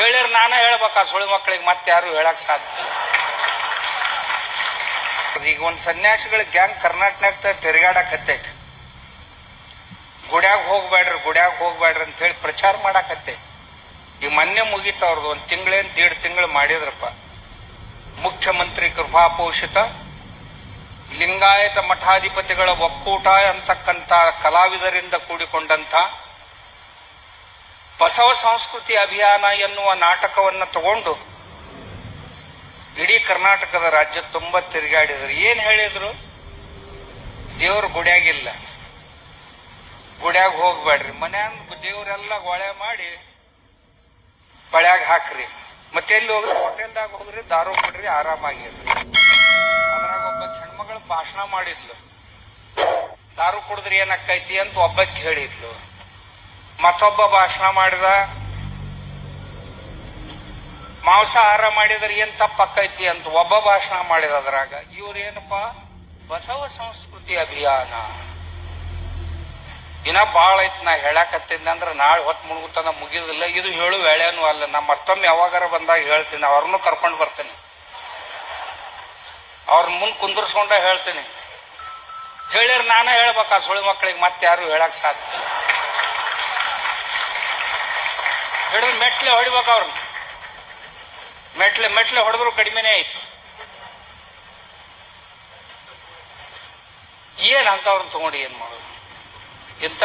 ಹೇಳಿರ್ ನಾನು ಹೇಳ್ಬೇಕಾ ಸುಳಿ ಮಕ್ಕಳಿಗೆ ಮತ್ತೆ ಯಾರು ಹೇಳಕ್ ಸಾಧ್ಯ ಈಗ ಒಂದು ಸನ್ಯಾಸಿಗಳ ಗ್ಯಾಂಗ್ ಕರ್ನಾಟಕನಾಗ ತಿರುಗಾಡಕತ್ತೈತಿ ಗುಡ್ಯಾಗ ಹೋಗ್ಬೇಡ್ರಿ ಗುಡ್ಯಾಗ ಹೋಗ್ಬೇಡ್ರಿ ಅಂತ ಹೇಳಿ ಪ್ರಚಾರ ಮಾಡಾಕತ್ತೈತಿ ಈಗ ಮೊನ್ನೆ ಮುಗೀತ ಅವ್ರದ್ದು ಒಂದ್ ತಿಂಗಳೇನ್, ದೇಡ್ ತಿಂಗಳು ಮಾಡಿದ್ರಪ್ಪ. ಮುಖ್ಯಮಂತ್ರಿ ಕೃಪಾಪೋಷಿತ ಲಿಂಗಾಯತ ಮಠಾಧಿಪತಿಗಳ ಒಕ್ಕೂಟ ಅಂತಕ್ಕಂಥ ಕಲಾವಿದರಿಂದ ಕೂಡಿಕೊಂಡಂತ ಬಸವ ಸಂಸ್ಕೃತಿ ಅಭಿಯಾನ ಎನ್ನುವ ನಾಟಕವನ್ನು ತಗೊಂಡು ಇಡೀ ಕರ್ನಾಟಕದ ರಾಜ್ಯ ತುಂಬ ತಿರುಗಾಡಿದ್ರು. ಏನ್ ಹೇಳಿದ್ರು? ದೇವ್ರ ಗುಡ್ಯಾಗಿಲ್ಲ. ಗುಡ್ಯಾಗ ಹೋಗ್ಬೇಡ್ರಿ ಮನ್ಯಾಗ ದೇವರೆಲ್ಲ ಗೊಳೆ ಮಾಡಿ ಬಳ್ಯಾಗ ಹಾಕ್ರಿ. ಮತ್ತೆ ಎಲ್ಲಿ ಹೋಗ್ರಿ ಹೋಟೆಲ್ದಾಗ ಹೋಗ್ರಿ ದಾರು ಕೊಡ್ರಿ, ಆರಾಮಾಗಿರ್ರಿ. ಅದ್ರಾಗ ಒಬ್ಬ ಹೆಣ್ಮಗಳು ಭಾಷಣ ಮಾಡಿದ್ಲು. ದಾರು ಕುಡಿದ್ರಿ ಏನಕ್ಕೈತಿ ಅಂತ ಒಬ್ಬಕ್ಕೆ ಹೇಳಿದ್ಲು. ಮತ್ತೊಬ್ಬ ಭಾಷಣ ಮಾಡಿದ. ಮಾಂಸಾಹಾರ ಮಾಡಿದ್ರೆ ಏನ್ ತಪ್ಪಕ್ಕೈತಿ ಅಂತ ಒಬ್ಬ ಭಾಷಣ ಮಾಡಿದ ಅದ್ರಾಗ. ಇವ್ರೇನಪ್ಪ? ಬಸವ ಸಂಸ್ಕೃತಿ ಅಭಿಯಾನ. ಇನ್ನ ಬಾಳ ಐತಿ ನಾ ಹೇಳಕತ್ತೀನಿ ಅಂದ್ರೆ ನಾಳೆ ಹೊತ್ತು ಮುಳುಗುತ್ತ ಮುಗಿದಿಲ್ಲ. ಇದು ಹೇಳು ವೇಳೆನೂ ಅಲ್ಲ. ನಾ ಮತ್ತೊಮ್ಮೆ ಯಾವಾಗಾರ ಬಂದಾಗ ಹೇಳ್ತೀನಿ. ಅವ್ರನ್ನೂ ಕರ್ಕೊಂಡು ಬರ್ತೀನಿ. ಅವ್ರ ಮುಂದೆ ಕುಂದರ್ಸ್ಕೊಂಡ ಹೇಳ್ತೀನಿ. ಹೇಳಿರ್ ನಾನೇ ಹೇಳ್ಬೇಕಾ ಸುಳಿ ಮಕ್ಕಳಿಗೆ ಮತ್ತೆ ಯಾರು ಹೇಳಕ್ ಸಾಧ್ಯ ಹಿಡಿದು ಮೆಟ್ಲೆ ಹೊಡಿಬೇಕು ಅವ್ರನ್ನ. ಮೆಟ್ಲೆ ಮೆಟ್ಲೆ ಹೊಡೆದ್ರು ಕಡಿಮೆನೇ ಆಯ್ತು. ಏನ್ ಅಂತವ್ರನ್ನ ತಗೊಂಡು ಏನ್ ಮಾಡೋದು? ಇಂಥ